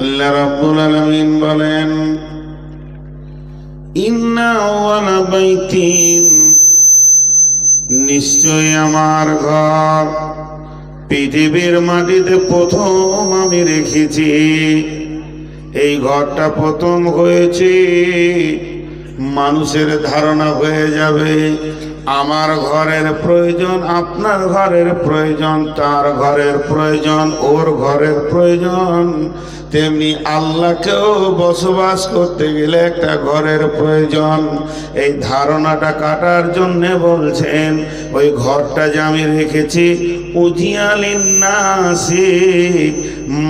আল্লাহ রাব্বুল আলামিন বলেন, ইন্না আওয়ালা বাইতিন নিশ্চয় আমার ঘর পৃথিবীর মাটিতে প্রথম আমি রেখেছি। এই ঘরটা প্রথম হয়েছে, মানুষের ধারণা হয়ে যাবে, আমার ঘরের প্রয়োজন আপনার ঘরের প্রয়োজন, তার ঘরের প্রয়োজন ওর ঘরের প্রয়োজন। তেমনি আল্লাহকেও বসবাস করতে গেলে একটা ঘরের প্রয়োজন। এই ধারণাটা কাটার জন্যে বলছেন, ওই ঘরটা যে আমি রেখেছি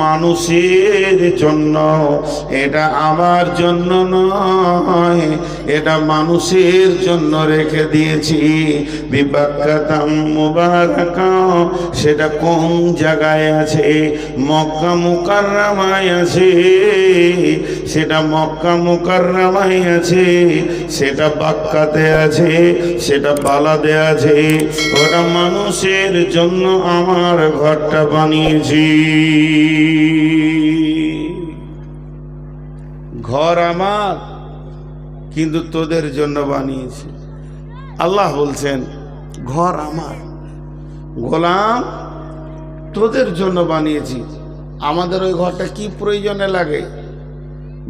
মানুষের জন্য। এটা আমার জন্য নয়, এটা মানুষের জন্য রেখে দিয়েছি। মুবারাকা সেটা কোন জায়গায় আছে? মক্কা মুকাররামায় আছে সেটা মক্কা মুকাররামায় আছে সেটা বাক্কাতে আছে, সেটা বালাদে আছে। ওটা মানুষের জন্য আমার ঘরটা বানিয়েছি। ঘর আমার, কিন্তু তোদের জন্য বানিয়েছি। আল্লাহ বলছেন, ঘর আমার। গোলাম, তোদের জন্য বানিয়েছি। আমাদের ওই ঘরটা কি প্রয়োজনে লাগে?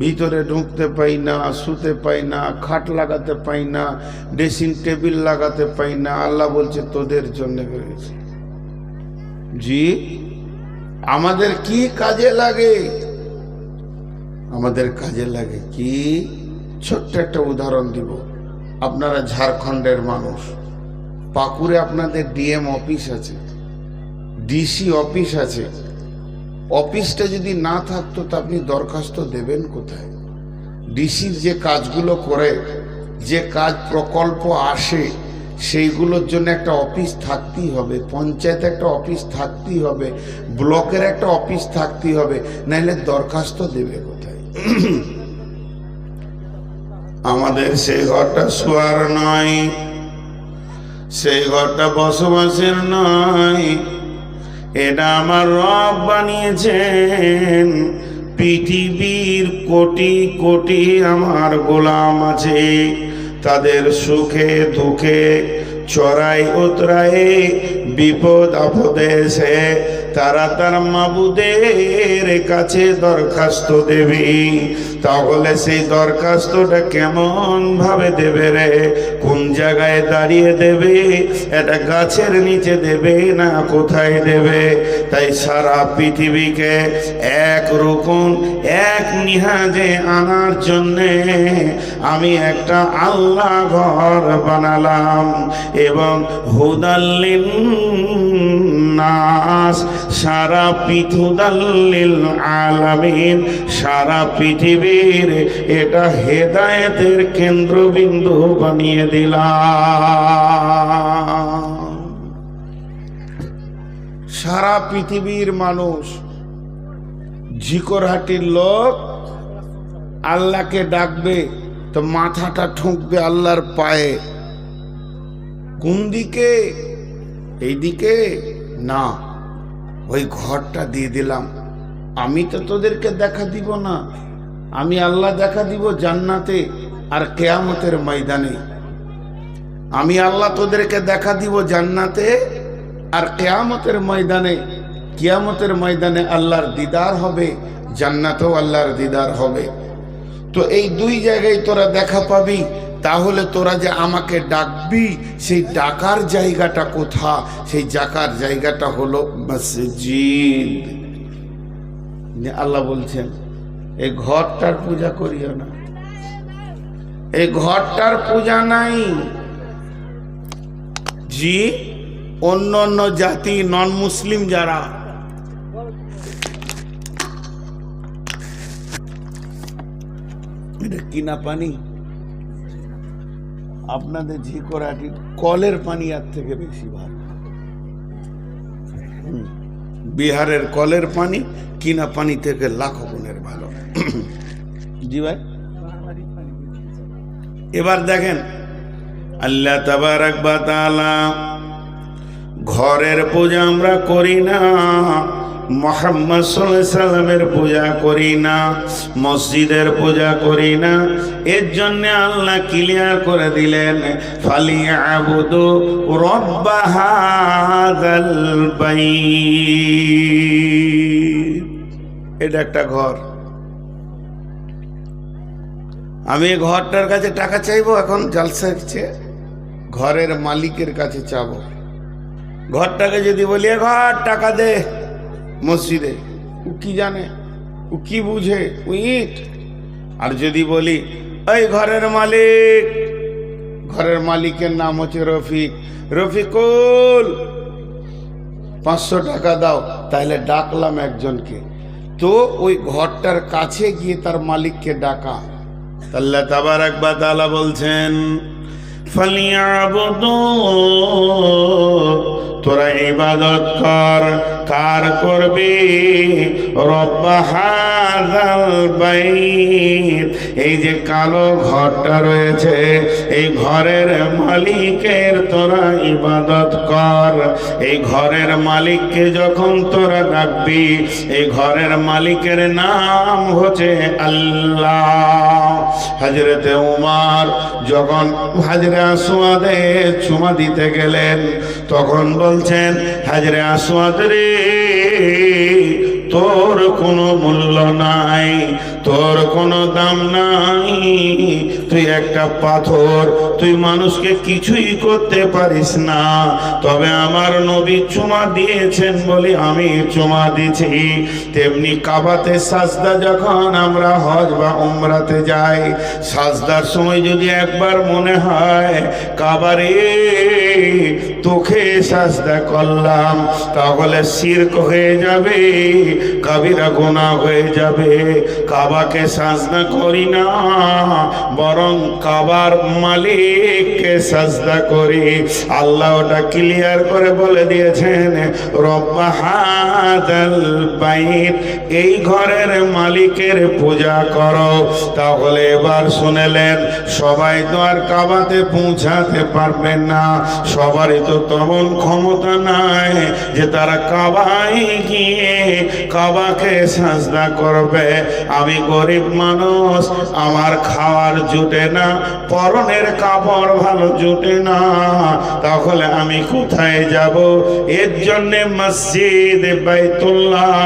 ভিতরে ঢুকতে পাই না, শুতে পাই না, খাট লাগাতে পাই না, ড্রেসিং টেবিল লাগাতে পাই না, আল্লাহ বলছে তোদের জন্য করেছি জি, আমাদের কি কাজে লাগে? আমাদের কাজে লাগে কি? ছোট্ট একটা উদাহরণ দিব। আপনারা ঝাড়খণ্ডের মানুষ। পাকুড়ে আপনাদের ডিএম অফিস আছে, ডিসি অফিস আছে। অফিসটা যদি না থাকতো তা আপনি দরখাস্ত দেবেন কোথায়? ডিসির যে কাজগুলো করে, যে কাজ প্রকল্প আসে, সেইগুলোর জন্য একটা অফিস থাকতেই হবে, পঞ্চায়েতে একটা অফিস থাকতেই হবে, ব্লকের একটা অফিস থাকতেই হবে নাহলে দরখাস্ত দেবে কোথায়? আমাদের সেই ঘরটা শোয়ার নয়, সেই ঘরটা বসবাসের নয়। এটা আমার রব বানিয়েছেন। পৃথিবীর কোটি কোটি আমার গোলাম আছে। তাদের সুখে দুঃখে, চড়াই উতরাই বিপদ আপদে এসে তারা তার মাবুদের কাছে দরখাস্ত দেবে। তাহলে সেই দরখাস্তটা কেমন ভাবে দেবে রে? কোন জায়গায় দাঁড়িয়ে দেবে? এটা গাছের নিচে দেবে না কোথায় দেবে? তাই সারা পৃথিবীকে এক রকম, এক নিহাজে আনার জন্যে আমি একটা আল্লাহ ঘর বানালাম এবং হুদাল্লিন নাস, সারা পৃথুদাল্লিল আলামিন, সারা পৃথিবীর এটা হেদায়েতের কেন্দ্রবিন্দু বানিয়ে দিলাম। সারা পৃথিবীর মানুষ ঝিকরহাটির লোক আল্লাহকে ডাকবে, তো মাথাটা ঠুকবে আল্লাহর পায়ে। কোন দিকে? এইদিকে? না, ওই ঘরটা দিয়ে দিলাম। আমি তো তোদেরকে দেখা দিব না। আমি আল্লাহ দেখা দিব জান্নাতে আর কেয়ামতের ময়দানে। আমি আল্লাহ তোদেরকে দেখা দিব জান্নাতে আর কেয়ামতের ময়দানে। কিয়ামতের ময়দানে আল্লাহর দিদার হবে, জান্নাতেও আল্লাহর দিদার হবে। তো এই দুই জায়গায় তোরা দেখা পাবি তাহলে তোরা যে আমাকে ডাকবি, সেই ডাকার জায়গাটা কোথা? সেই ডাকার জায়গাটা হলো মসজিদ। আল্লাহ বলছেন এই ঘরটার পূজা করিও না। এই ঘরটার পূজা নাই। জি, অন্য অন্য জাতি নন মুসলিম যারা কিনা পানি? আপনাদের ঝিকোরাটি কলের পানি আর থেকে বেশি ভালো। বিহারের কলের পানি, কিনা পানি থেকে লাখো গুণের ভালো। জি ভাই। এবার দেখেন, আল্লাহ তাবারাক ঘরের পূজা আমরা করি না। মোহাম্মদ সাল্লামের পূজা করি না, মসজিদের পূজা করি না। এর জন্য আল্লাহ ক্লিয়ার করে দিলেন ফালি আবুদু রব্বাহাদাল এটা একটা ঘর। আমি ঘরটার কাছে টাকা চাইব এখন জালসা হচ্ছে ঘরের মালিকের কাছে চাবো। ঘরটাকে যদি বলি ঘর, টাকা দে। মসজিদে। ও কি জানে? ও কি বুঝে? ও ইট। আর যদি বলি ওই ঘরের মালিক। ঘরের মালিকের নাম হচ্ছে রফিক। রফিকুল, পাঁচশো টাকা দাও তাহলে ডাকলাম একজনকে। তো ওই ঘরটার কাছে গিয়ে তার মালিককে ডাকা। আল্লাহ তাবার একবার তালা বলছেন, ফালিয়াবুদু, তোরা ইবাদত কর কার করবি। এই যে কালো ঘরটা রয়েছে, এই ঘরের মালিকের তোরা ইবাদত কর। এই ঘরের মালিককে যখন তোরা ডাকবি, এই ঘরের মালিকের নাম হচ্ছে আল্লাহ। হজরতে উমার যখন হাজরে আসোয়াদে চুমা দিতে গেলেন তখন বলছেন, হাজরে আসোয়াদ রে, তোর কোনো মূল্য নাই, তোর কোনো দাম নাই। তুই একটা পাথর, তুই মানুষকে কিছুই করতে পারিস না। তবে আমার নবী চুমা দিয়েছেন বলে আমি চুমা দিছি তেমনি কাবাতে সাজদা যখন আমরা হজ বা উমরাতে যাই, সাজদার সময় যদি একবার মনে হয়, কাবারে তোকে সাজদা করলাম, তাহলে শির্ক হয়ে যাবে, কাবিরা গোনা হয়ে যাবে। কাবাকে সাজদা করি না, বরং কাবার মালিককে সাজদা করি। আল্লাহ ওটা ক্লিয়ার করে বলে দিয়েছেন, রব্বা হাদাল বাইত, এই ঘরের মালিকের পূজা করো। তাহলে এবার শুনেলেন, সবাই তো আর কাবাতে পৌঁছাতে পারবেন না, সবারই তো তেমন ক্ষমতা নাই যে তারা কাবাই গিয়ে কাবাকে সাজদা করবে। আমি গরিব মানুষ, আমার খাওয়ার জুটে না, পরনের কাপড় ভালো জুটে না। তাহলে আমি কোথায় যাব? এর জন্যে মসজিদ বাইতুল্লাহ,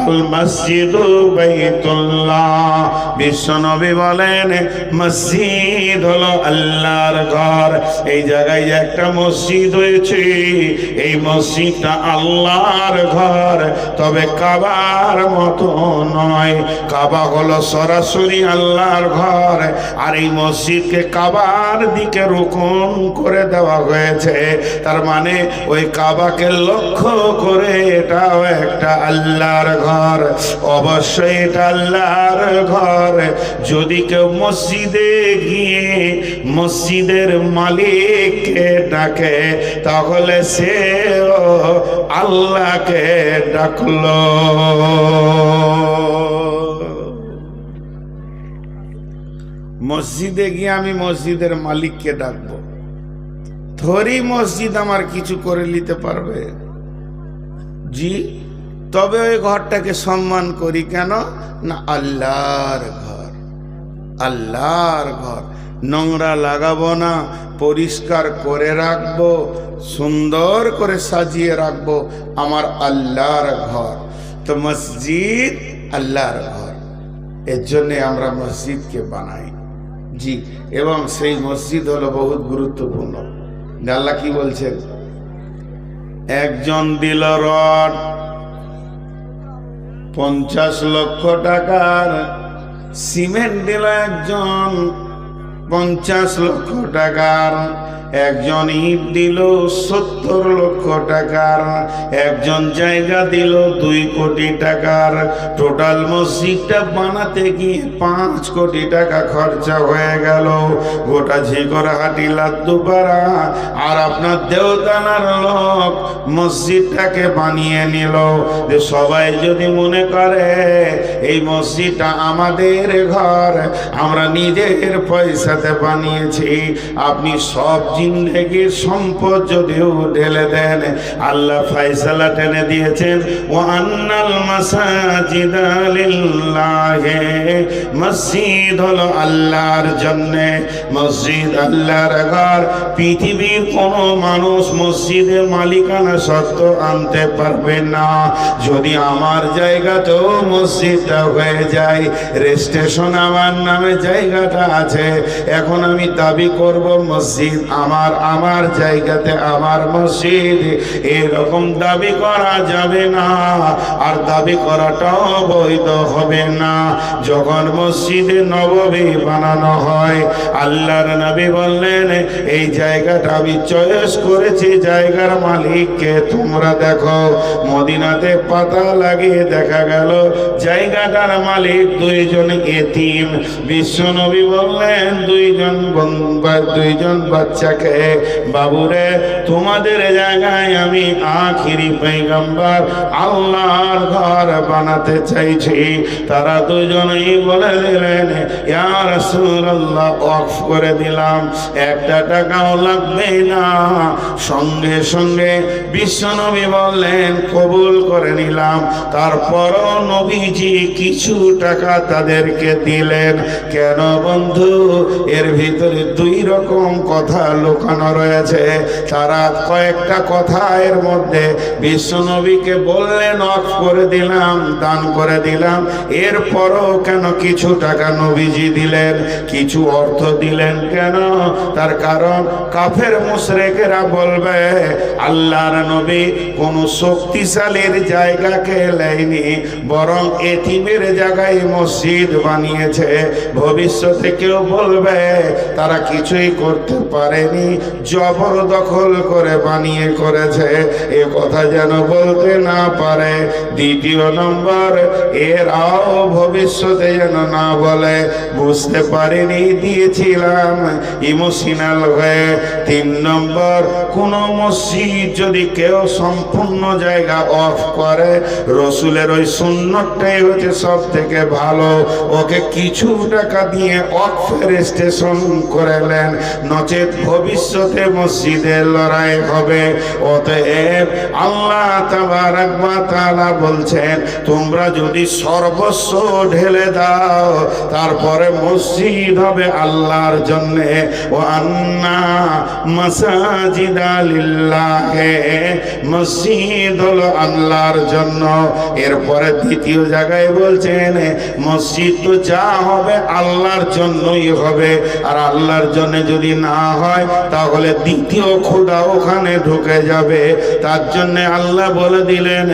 আল মসজিদ বাইতুল্লাহ। বিশ্বনবী বলেন, মসজিদ হলো আল্লাহর ঘর। এই জায়গায় একটা মসজিদ হয়েছে। এই মসজিদটা আল্লাহর ঘর, তবে কাবার মতো নয়। কাবা হলো সরাসরি আল্লাহর ঘর, আর এই মসজিদকে কাবার দিকে রোকন করে দেওয়া হয়েছে। তার মানে ওই কাবাকে লক্ষ্য করে এটাও একটা আল্লাহর ঘর। অবশ্যই এটা আল্লাহর ঘর। যদি কেউ মসজিদে গিয়ে মসজিদের মালিককে ডাকে তাহলে সে আল্লাহকে ডাকলো। মসজিদে গিয়ে আমি মসজিদের মালিককে ডাকবো। থরি মসজিদ আমার কিছু করে নিতে পারবে। জি, তবে ওই ঘরটাকে সম্মান করি কেন? না, আল্লাহর ঘর। আল্লাহর ঘর। নোংরা লাগাবো না, পরিষ্কার করে রাখব, সুন্দর করে সাজিয়ে রাখব আমার আল্লাহর ঘর। তো মসজিদ আল্লাহর ঘর। এর জন্যে আমরা মসজিদকে বানাই। জি, এবং সেই মসজিদ হলো বহুত গুরুত্বপূর্ণ। আল্লাহ কি বলছেন? একজন দিল রড, পঞ্চাশ লক্ষ টাকার সিমেন্ট দিল একজন পঞ্চাশ লক্ষ টাকার একজন ইট দিল সত্তর লক্ষ টাকার, একজন জায়গা দিল দুই কোটি টাকার। টোটাল মসজিদটা বানাতে গিয়ে পাঁচ কোটি টাকা খরচা হয়ে গেল। গোটা ঝিকরহাটি লাদ্দুপাড়া আর আপনার দেওতানার লোক মসজিদটাকে বানিয়ে নিল। যে সবাই যদি মনে করে, এই মসজিদটা আমাদের ঘর, আমরা নিজের পয়সাতে বানিয়েছি, আপনি সব জিন্দেগির সম্পদ যদিও ঢেলে দেন, আল্লাহ ফাইসালা টেনে দিয়েছেন ও আন্নাল মাসাজিদা লিল্লাহে মসজিদ হলো আল্লাহর জন্যে। মসজিদ আল্লাহর ঘর, পৃথিবীর কোন মানুষ মসজিদের মালিকানা সত্য আনতে পারবে না। যদি আমার জায়গাতেও মসজিদটা হয়ে যায়, রেজিস্ট্রেশন আমার নামে জায়গাটা আছে, এখন আমি দাবি করব মসজিদ আমার আমার আমার জায়গাতে, আমার মসজিদ এরকম দাবি করা যাবে না। আর দাবি করাটাও বৈধ হবে না। যখন মসজিদে নববী বানানো হয়, আল্লাহর নবী বললেন, এই জায়গাটা আমি চয়েস করেছি, জায়গার মালিককে তোমরা দেখো। মদিনাতে পাতা লাগিয়ে দেখা গেল, জায়গাটার মালিক দুইজন এতিম। বিশ্বনবী বললেন, দুইজন দুইজন বাচ্চাকে বাবুরে, তোমাদের জায়গায় আমি আখিরি পেগম্বর আল্লাহর ঘর বানাতে চাইছি। তারা দুজনেই বলে দিলেন, ইয়া রাসূলুল্লাহ অফ করে দিলাম। একটা টাকাও লাগবে না। সঙ্গে সঙ্গে বিশ্বনবী বললেন, কবুল করে নিলাম। তারপরও নবীজি কিছু টাকা তাদেরকে দিলেন। কেন বন্ধু? এর ভিতরে দুই রকম কথা লুকানো রয়েছে। তারা কয়েকটা কথা এর মধ্যে বিশ্বনবীকে বললেন অফ করে দিলাম, দান করে দিলাম। এরপরও কেন কিছু টাকা নবীজি দিলেন, কিছু অর্থ দিলেন কেন? তার কারণ কাফের মুশরেকেরা বলবে, আল্লাহর নবী কোন শক্তিশালীর জায়গাকে লেয়নি বরং এতিমের জায়গায় মসজিদ বানিয়েছে। ভবিষ্যতে কেউ বলবে, তারা কিছুই করতে পারেনি। জবরদখল করে বানিয়ে করেছে। এ কথা যেন বলতে না পারে। দ্বিতীয় নম্বর, এরাও ভবিষ্যতে যেন না বলে। বুঝতে পারিনি, দিয়েছিলাম ইমোশনাল হয়ে। তিন নম্বর, কোন মসজিদ যদি কেউ সম্পূর্ণ জায়গা অফ করে, রসুলের ওই সুন্নতটাই হচ্ছে সব থেকে ভালো। ওকে কিছু টাকা দিয়ে অফ রেজিস্ট্রেশন করেলেন নচেত ভবিষ্যতে মসজিদের লড়াই হবে। অতএব আল্লাহ তাআলা বলছেন, তোমরা যদি সর্বস্ব ঢেলে দাও, তারপরে মসজিদ হবে আল্লাহর জন্য। ও আন্না মাসাজিদা লিল্লাহে। মসজিদ হলো আল্লাহর জন্য। এরপরে দ্বিতীয় জায়গায় বলছেন, মসজিদ তো যা হবে আল্লাহর জন্যই হবে। আর আল্লাহর জন্য যদি না হয় তাহলে দ্বিতীয় খোদা ওখানে ঢুকে যাবে। তার জন্য আল্লাহ বলে দিলেন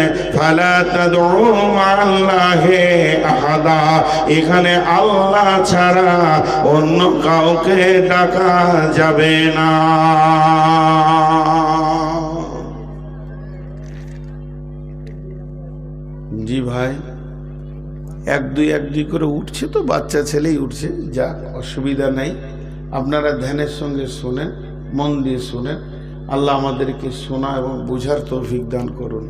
এখানে আল্লাহ ছাড়া অন্য কাউকে ডাকা যাবে না। জি ভাই, এক দুই এক দুই করে উঠছে তো, বাচ্চা ছেলেই উঠছে যা অসুবিধা নাই। আপনারা ধ্যানের সঙ্গে শোনেন, মন দিয়ে শোনেন। আল্লাহ আমাদেরকে শোনা এবং বোঝার তৌফিক দান করুন।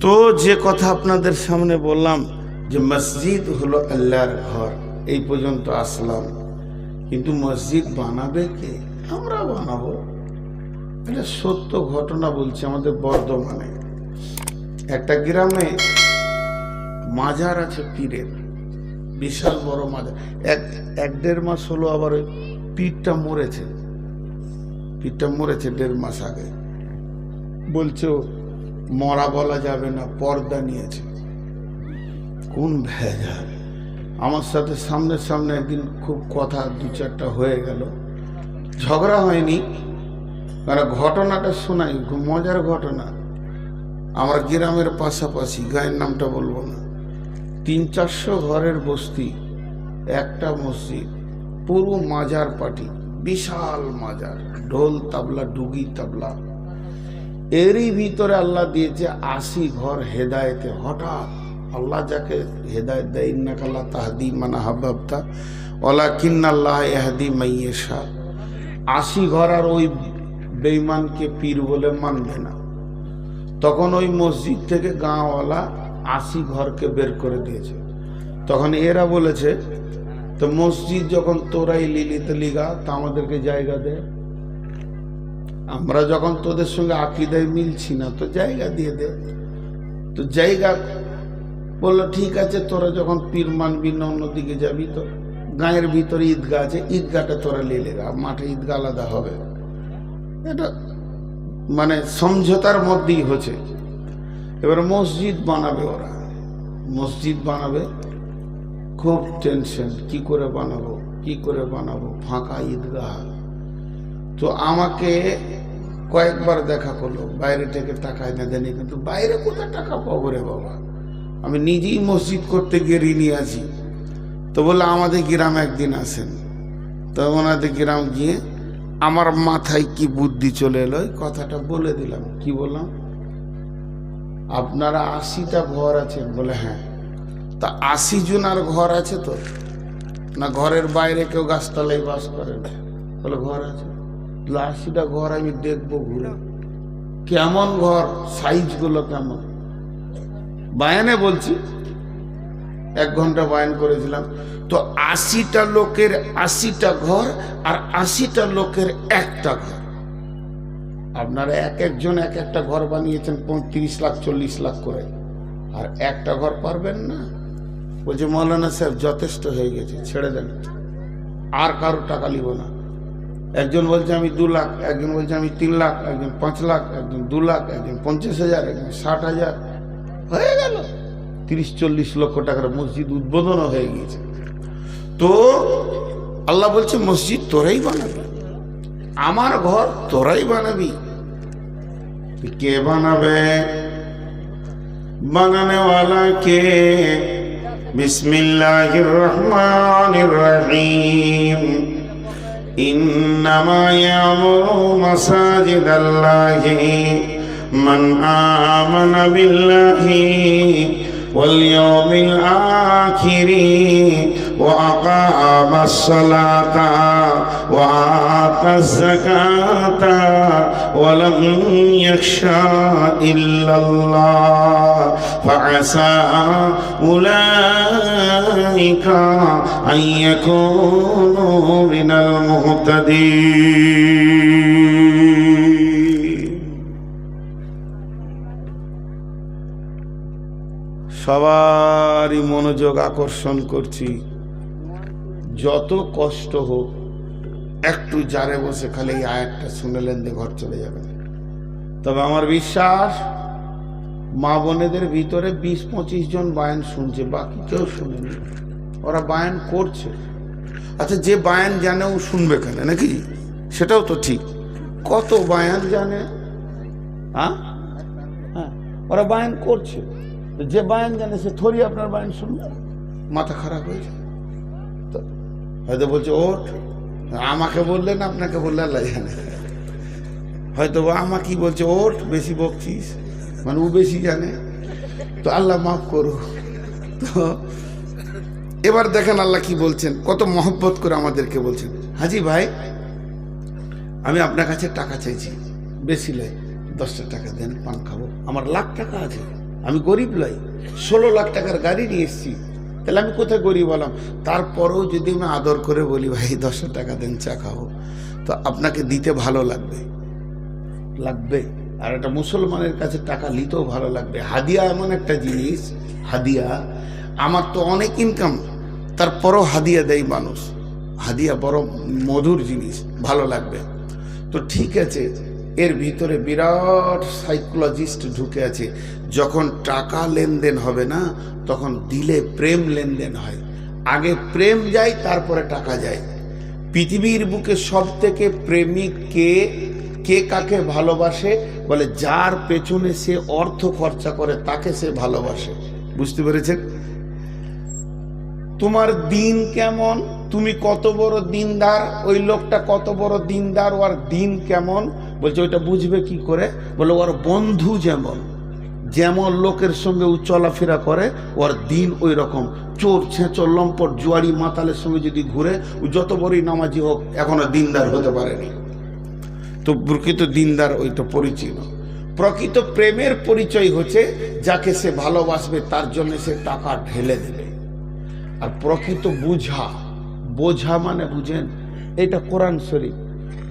তো যে কথা আপনাদের সামনে বললাম যে মসজিদ হলো আল্লাহর ঘর, এই পর্যন্ত আসলাম। কিন্তু মসজিদ বানাবে কে? আমরা বানাবো। এটা সত্য ঘটনা বলছি আমাদের বর্ধমানে। একটা গ্রামে মাজার আছে পীরের। বিশাল বড় মাজার এক এক দেড় মাস হলো আবার ওই পীরটা মরেছে। পিঠটা মরেছে দেড় মাস আগে। বলছে মরা বলা যাবে না, পর্দা নিয়েছে। কোন ভেজা আমার সাথে সামনে সামনে একদিন খুব কথা, দু চারটা হয়ে গেল। ঝগড়া হয়নি। কারণ ঘটনাটা শোনাই, খুব মজার ঘটনা। আমার গ্রামের পাশাপাশি, গায়ের নামটা বলব না। তিন চারশো ঘরের বস্তি, একটা মসজিদ, পুরো মাজার পাটি, বিশাল মাজার, ঢোল তাবলা, ডুগি তাবলা। এরই ভিতরে আল্লাহ দিয়েছে আশি ঘর হেদায়েতে। হঠাৎ আল্লাহ যাকে হেদায়ত দেয় ইন্নাকাল্লা তাহাদি মানা হাবাবতা ওলা কিন্নাল্লাহ এহাদি মাইয়েশা আশি ঘর আর ওই বেইমানকে পীর বলে মানবে না। তখন ওই মসজিদ থেকে গাঁওয়ালা আশি ঘরকে বের করে দিয়েছে। তখন এরা বলেছে, তো মসজিদ যখন তোরাই লিলি লিগা, তা আমাদেরকে জায়গা দে। আমরা যখন তোদের সঙ্গে আকিদায় মিলছি না, তো জায়গা দিয়ে দে। তো জায়গা বলল, ঠিক আছে, তোরা যখন পীর মানবি না, অন্যদিকে যাবি তো। গাঁয়ের ভিতরে ঈদগা আছে ঈদগাটা তোরা লেলে গা মাঠে ঈদগা আলাদা হবে। এটা মানে সমঝোতার মধ্যেই হচ্ছে। এবার মসজিদ বানাবে ওরা। মসজিদ বানাবে, খুব টেনশন কি করে বানাবো, কি করে বানাবো, ফাঁকা ঈদগাহ। তো আমাকে কয়েকবার দেখা করল, বাইরে থেকে টাকা এনে দেয়নি, কিন্তু বাইরে কোথায় টাকা পাবো রে বাবা? আমি নিজেই মসজিদ করতে গিয়ে ঋণী আছি। তো বলল, আমাদের গ্রামে একদিন আসেন। তো ওনাদের গ্রাম গিয়ে আমার মাথায় কি বুদ্ধি চলে এলো কথাটা বলে দিলাম। কি বললাম? আপনারা আশিটা ঘর আছেন বলে হ্যাঁ। তা আশি জনার ঘর আছে তো? না ঘরের বাইরে কেউ গাছতলায় বাস করে না? বলে ঘর আছে। আশিটা ঘর আমি দেখব ঘুরে। কেমন ঘর? সাইজ সাইজগুলো কেমন? বায়ানে বলছি। এক ঘণ্টা বায়ান করেছিলাম। তো আশিটা লোকের আশিটা ঘর আর আশিটা লোকের একটা ঘর। আপনারা এক একজন এক একটা ঘর বানিয়েছেন পঁয়ত্রিশ লাখ, চল্লিশ লাখ করে। আর একটা ঘর পারবেন না? বলছে, মৌলানা সাহেব যথেষ্ট হয়ে গেছে, ছেড়ে দেন। আর কারও টাকা নিব না। একজন বলছে, আমি দু লাখ। একজন বলছে, আমি তিন লাখ। একজন, পাঁচ লাখ। একজন, দু লাখ। একজন, পঞ্চাশ হাজার। একজন, ষাট হাজার। হয়ে গেল। তিরিশ, চল্লিশ লক্ষ টাকার মসজিদ উদ্বোধনও হয়ে গিয়েছে। তো আল্লাহ বলছে, মসজিদ তোরাই বানাবি, আমার ঘর তোরাই বানাবি। কে বানাবে? বানানেওয়ালা কে? বিসমিল্লাহির রহমানির রহিম। ইন্নামা ইয়ামুরু মাসাজিদাল্লাহি মান আমানা বিল্লাহি ওয়াল ইয়াউমিল আখিরি। وأقام الصلاة وآتى الزكاة ولم يخشى إلا الله فعسى أولئك أن يكونوا من المهتدين সবারই মনোযোগ আকর্ষণ করছি যত কষ্ট হোক, একটু জারে বসে খালি এই আয়াতটা শুনেলেন দিয়ে ঘর চলে যাবেন তবে আমার বিশ্বাস, মা বোনেদের ভিতরে বিশ পঁচিশ জন বায়ান শুনছে, বাকি কেউ শুনেনি। ওরা বায়ান করছে। আচ্ছা যে বায়ান জানে ও শুনবে কেন নাকি? সেটাও তো ঠিক। কত বায়ান জানে? হ্যাঁ? হ্যাঁ ওরা বায়ান করছে। যে বায়ান জানে, সে থরি আপনার বায়ান শুনবে? মাথা খারাপ হয়ে যায় হয়তো বলছে, ওঠ। আমাকে বললেন, আপনাকে বললে আল্লাহ জানে। হয়তো বা আমাকে বলছে, ওঠ, বেশি বকছিস? মানে ও বেশি জানে। তো আল্লাহ মাফ করো তো এবার দেখেন আল্লাহ কি বলছেন, কত মহব্বত করে আমাদেরকে বলছেন। হাজি ভাই, আমি আপনার কাছে টাকা চাইছি। বেশি লাই দশটা টাকা দেন, পান খাব। আমার লাখ টাকা আছে। আমি গরিব লাই ষোলো লাখ টাকার গাড়ি নিয়ে এসেছি। তাহলে আমি কোথায় গরিব হলাম? তারপরেও যদি আমি আদর করে বলি, ভাই দশটা টাকা দেন, চা খাব। তো আপনাকে দিতে ভালো লাগবে। লাগবে। আর একটা মুসলমানের কাছে টাকা নিতেও ভালো লাগবে। হাদিয়া এমন একটা জিনিস, হাদিয়া। আমার তো অনেক ইনকাম তারপরও হাদিয়া দেয় মানুষ। হাদিয়া বড় মধুর জিনিস, ভালো লাগবে। তো ঠিক আছে এর ভিতরে বিরাট সাইকোলজিস্ট ঢুকে আছে। যখন টাকা লেনদেন হবে না, তখন দিলে প্রেম লেনদেন হয়। আগে প্রেম যায়, তারপরে টাকা যায়। পৃথিবীর বুকে সব থেকে প্রেমিক কে? কে কাকে ভালোবাসে? বলে, যার পেছনে সে অর্থ খরচা করে, তাকে সে ভালোবাসে। বুঝতে পেরেছেন? তোমার দিন কেমন? তুমি কত বড় দিনদার? ওই লোকটা কত বড় দিনদার? ওর দিন কেমন? বলছে, ওইটা বুঝবে কি করে? বলে, ওর বন্ধু যেমন যেমন লোকের সঙ্গে ও চলাফেরা করে, ওর দিন ওই রকম চোর, ছেঁচর, লম্পট জুয়ারি মাতালের সঙ্গে যদি ঘুরে, ও যত বড়ই নামাজি হোক, এখনও দিনদার হতে পারেনি। তো প্রকৃত দিনদার ওইটা পরিচয় না। প্রকৃত প্রেমের পরিচয় হচ্ছে, যাকে সে ভালোবাসবে, তার জন্য সে টাকা ঢেলে দেবে। আর প্রকৃত বুঝা, বোঝা মানে বুঝেন, এটা কোরআন শরীফ।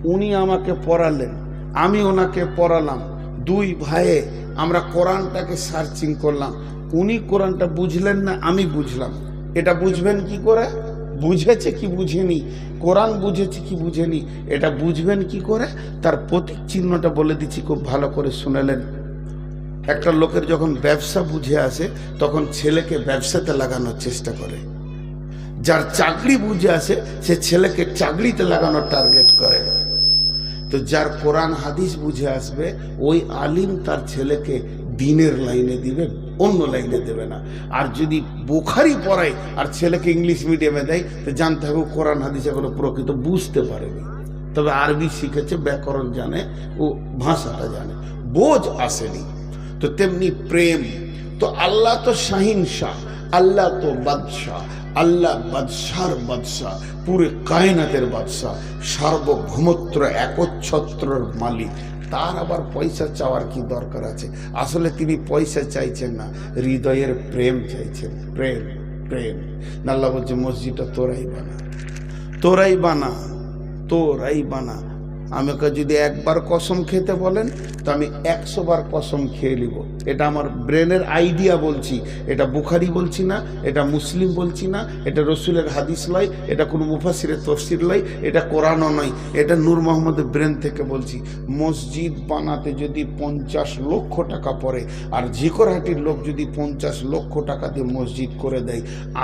উনি আমাকে পড়ালেন আমি ওনাকে পড়ালাম। দুই ভাইয়ে আমরা কোরআনটাকে সার্চিং করলাম। উনি কোরআনটা বুঝলেন না, আমি বুঝলাম। এটা বুঝবেন কি করে? বুঝেছে কি বুঝেনি? কোরআন বুঝেছে কি বুঝেনি? এটা বুঝবেন কি করে? তার প্রতীক চিহ্নটা বলে দিচ্ছি, খুব ভালো করে শুনেলেন। একটা লোকের যখন ব্যবসা বুঝে আসে, তখন ছেলেকে ব্যবসাতে লাগানোর চেষ্টা করে। যার চাকরি বুঝে আসে, সে ছেলেকে চাকরিতে লাগানোর টার্গেট তো যার কোরআন হাদিস বুঝে আসবে, ওই আলিম তার ছেলেকে দিনের লাইনে দিবে, অন্য লাইনে দেবে না। আর যদি বোখারি পড়ায় আর ছেলেকে ইংলিশ মিডিয়ামে দেয়, তো জানতে হবে কোরআন হাদিস এখনও প্রকৃত বুঝতে পারেনি। তবে আরবি শিখেছে, ব্যাকরণ জানে, ও ভাষাটা জানে। বোঝ আসেনি। তো তেমনি প্রেম। তো আল্লাহ তো শাহিন শাহ, আল্লাহ তো বাদশাহ। আল্লাহ বাদশার বাদশাহ পুরে কায়নাতের বাদশাহ সার্বভৌমত্র একচ্ছত্রর মালিক। তার আবার পয়সা চাওয়ার কি দরকার আছে? আসলে তিনি পয়সা চাইছেন না, হৃদয়ের প্রেম চাইছেন। প্রেম প্রেম। আল্লাহ বলছে, মসজিদটা তোরাই বানা। তোরাই বানা তোরাই বানা। আমাকে যদি একবার কসম খেতে বলেন, তো আমি একশো বার কসম খেয়ে নিব। এটা আমার ব্রেনের আইডিয়া বলছি। এটা বুখারি বলছি না, এটা মুসলিম বলছি না, এটা রসুলের হাদিস লয়, এটা কোনো মুফাসিরের তফসির লয়, এটা কোরআনও নয়। এটা নূর মোহাম্মদের ব্রেন থেকে বলছি। মসজিদ বানাতে যদি পঞ্চাশ লক্ষ টাকা পড়ে, আর ঝিকরহাটির লোক যদি পঞ্চাশ লক্ষ টাকা দিয়ে মসজিদ করে দেয়,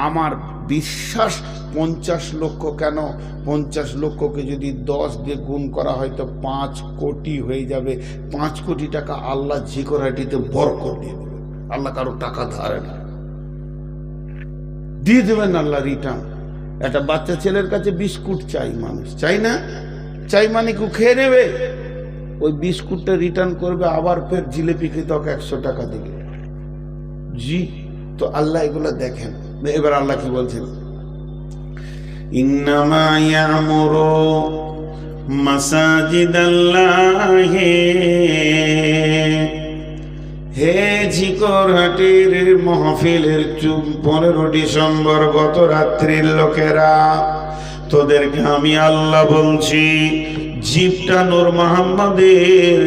আমার বিশ্বাস পঞ্চাশ লক্ষ কেন? পঞ্চাশ লক্ষকে যদি দশ দিয়ে গুণ করা হয় তো পাঁচ কোটি হয়ে যাবে। পাঁচ কোটি টাকা আল্লাহ ঝিকরহাটিতে বরকত দিয়ে দেবে আল্লাহ কারও টাকা ধারে না। দিয়ে দেবেন আল্লাহ রিটার্ন একটা বাচ্চা ছেলের কাছে বিস্কুট চাই মানুষ। চাই না? চাই মানে কেউ খেয়ে নেবে? ওই বিস্কুটটা রিটার্ন করবে, আবার ফের জিলেপি খেতে ওকে একশো টাকা দিবে। জি, তো আল্লাহ এগুলো দেখেন। এবার আল্লাহ কি বলছেন? ইন্নামা ইয়ামুরু মাসাজিদ আল্লাহ হে ঝিকরহাটির মহফিলের চুপ পনেরো ডিসেম্বর গত রাত্রির লোকেরা, তোদেরকে আমি আল্লাহ বলছি জিপটা নূর মোহাম্মদের,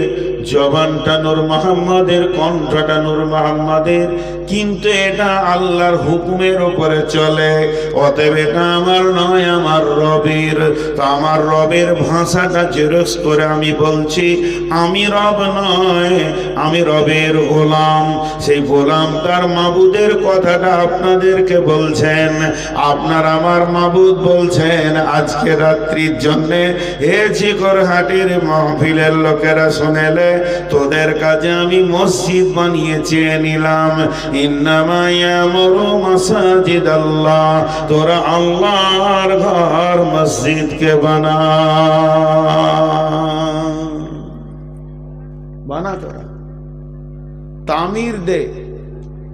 জবানটা নূর মোহাম্মদের, কণ্ঠটা নূর মোহাম্মদের কিন্তু এটা আল্লাহর হুকুমের উপরে চলে। অতএব এটা আমার নয়, আমার রবের। তো আমার রবের ভাষাটা জেরক্স করে আমি বলছি, আমি রব নয়, আমি রবের গোলাম। সেই গোলাম তার মাবুদের কথাটা আপনাদেরকে বলছেন। আপনার আমার মাবুদ বলছেন, আজকে রাত্রির জন্যে হে চিকর হাটের মহফিলের লোকেরা শুনেলে, তোদের কাজে আমি মসজিদ বানিয়ে চেয়ে নিলাম। ইন্নামায়ামরু মাসাজিদ আল্লাহ তোরা আল্লাহর ঘর মসজিদকে বানা। বানা তোরা। তামির দে,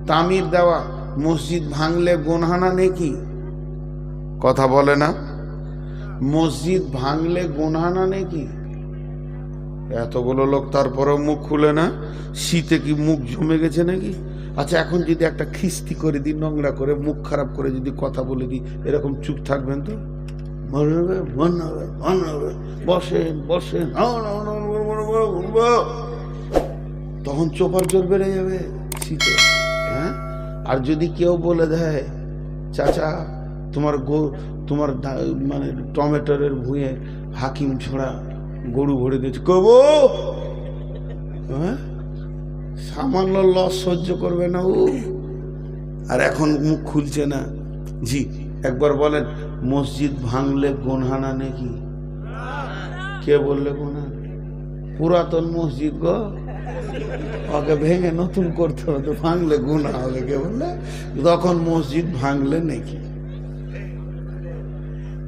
তামির দেওয়া মসজিদ ভাঙলে গোনহানা নেকি? কথা বলে না। মসজিদ ভাঙলে গোনহানা নেকি? এতগুলো লোক তারপরেও মুখ খুলে না? শীতে কি মুখ জমে গেছে নাকি? আচ্ছা এখন যদি একটা খিস্তি করে দিই, নোংরা করে, মুখ খারাপ করে যদি কথা বলে দিই, এরকম চুপ থাকবেন তো? হবে? হবে? হবে? বসেন বসেন। তখন চোপার জোর বেড়ে যাবে শীতে হ্যাঁ? আর যদি কেউ বলে দেয়, চাচা, তোমার গো, তোমার মানে টমেটোরের ভুঁয়ে হাকিম ছোড়া গরু ভরে দিয়েছে। কবো? হ্যাঁ? সামান্য লস সহ্য করবে না, ও। আর এখন মুখ খুলছে না। জি, একবার বলেন, মসজিদ ভাঙলে গোনহানা নাকি? কে বললে গোনা পুরাতন মসজিদ গো। ওকে ভেঙে নতুন করতে হবে ভাঙলে গুণা হবে, কে বললে? তখন মসজিদ ভাঙলে নাকি?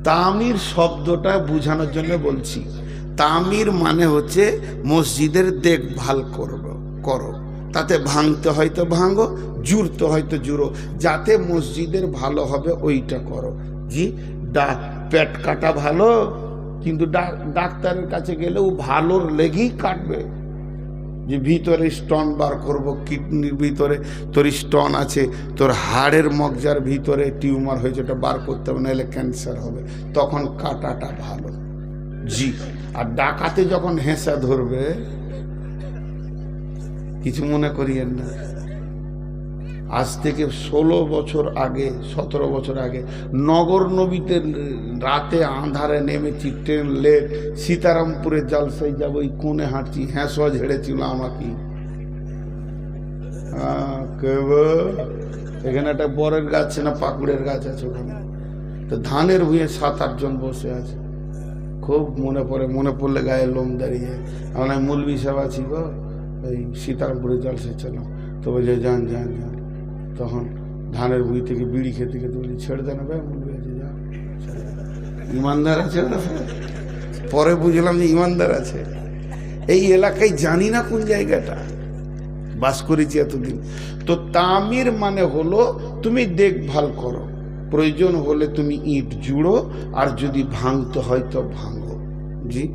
তামির শব্দটা বোঝানোর জন্য বলছি। তামির মানে হচ্ছে মসজিদের দেখভাল করব। করো। তাতে ভাঙতে হয়তো ভাঙো, জুড়তে হয়তো জুড়ো। যাতে মসজিদের ভালো হবে ওইটা করো। জি, ডা, পেট কাটা ভালো, কিন্তু ডাক্তারের কাছে গেলেও ভালোর লেগেই কাটবে। যে ভিতরে স্টোন বার করব, কিডনির ভিতরে তোর স্টোন আছে, তোর হাড়ের মগজার ভিতরে টিউমার হয়েছে ওটা বার করতে হবে, নাহলে ক্যান্সার হবে। তখন কাটাটা ভালো। জি, আর ডাকাতে যখন হেসা ধরবে কিছু মনে করিয়েন না। আজ থেকে ষোলো বছর আগে, সতেরো বছর আগে, নগর নবীতে রাতে আঁধারে নেমেছি, ট্রেন লেট সীতারামপুরের জালসাই যাব ওই কোণে হাঁটছি হ্যাঁসো ঝেড়েছিল আমাকে? এখানে একটা বরের গাছ না পাকুড়ের গাছ আছে ওখানে? তো ধানের ভুঁয়ে সাত আটজন বসে আছে। খুব মনে পড়ে, মনে পড়লে গায়ে লোম দাঁড়িয়ে আমরা মুলবি সাহেব আছি গো। ওই সীতারামপুরে জলসে চলো তো বলছে যান যান যান, তখন ধানের ভুঁই থেকে বিড়ি খেতে খেতে বলি, ছেড়ে দেন ভাই আছে, যা। ইমানদার আছে ওরা? পরে বুঝলাম যে ইমানদার আছে। এই এলাকায় জানি না কোন জায়গাটা। বাস করেছি এতদিন। তো তামির মানে হলো, তুমি দেখভাল করো। প্রয়োজন হলে তুমি ইট জুড়ো, আর যদি ভাঙতে হয় তো ভাঙো। জি?